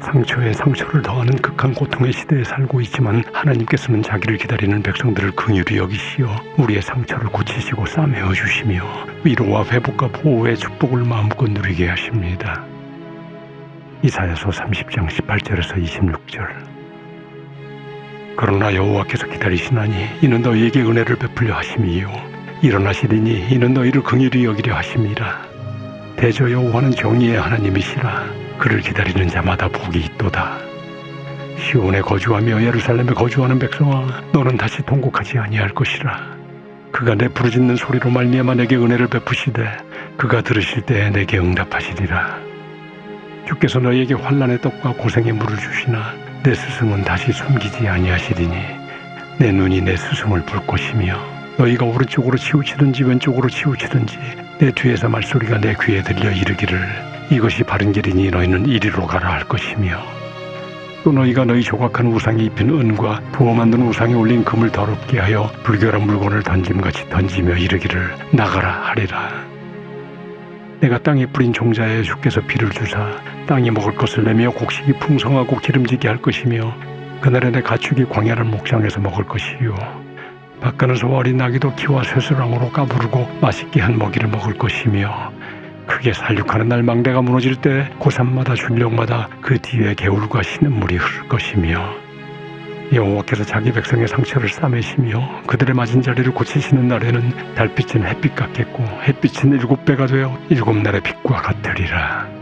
상처에 상처를 더하는 극한 고통의 시대에 살고 있지만 하나님께서는 자기를 기다리는 백성들을 긍휼히 여기시어 우리의 상처를 고치시고 싸매어 주시며 위로와 회복과 보호의 축복을 마음껏 누리게 하십니다. 이사야서 30장 18절에서 26절. 그러나 여호와께서 기다리시나니 이는 너희에게 은혜를 베풀려 하심이요. 일어나시리니 이는 너희를 긍휼히 여기려 하심이라. 대저 여호와는 정의의 하나님이시라 그를 기다리는 자마다 복이 있도다. 시온에 거주하며 예루살렘에 거주하는 백성아 너는 다시 통곡하지 아니할 것이라. 그가 내 부르짖는 소리로 말미암아 내게 은혜를 베푸시되 그가 들으실 때에 내게 응답하시리라. 주께서 너희에게 환란의 떡과 고생의 물을 주시나 내 스승은 다시 숨기지 아니하시리니 내 눈이 내 스승을 볼 것이며 너희가 오른쪽으로 치우치든지 왼쪽으로 치우치든지 내 뒤에서 말소리가 내 귀에 들려 이르기를 이것이 바른 길이니 너희는 이리로 가라 할 것이며 또 너희가 너희 조각한 우상에 입힌 은과 부어 만든 우상에 올린 금을 더럽게 하여 불결한 물건을 던짐같이 던지며 이르기를 나가라 하리라. 내가 땅에 뿌린 종자에 주께서 비를 주사 땅이 먹을 것을 내며 곡식이 풍성하고 기름지게 할 것이며 그날에 내 가축이 광야를 목장에서 먹을 것이요. 소와 어린 나귀도 키와 쇠수랑으로 까부르고 맛있게 한 먹이를 먹을 것이며 크게 살육하는 날 망대가 무너질 때 고산마다 줄령마다 그 뒤에 개울과 신음물이 흐를 것이며 여호와께서 자기 백성의 상처를 싸매시며 그들의 맞은 자리를 고치시는 날에는 달빛은 햇빛 같겠고 햇빛은 일곱 배가 되어 일곱 날의 빛과 같으리라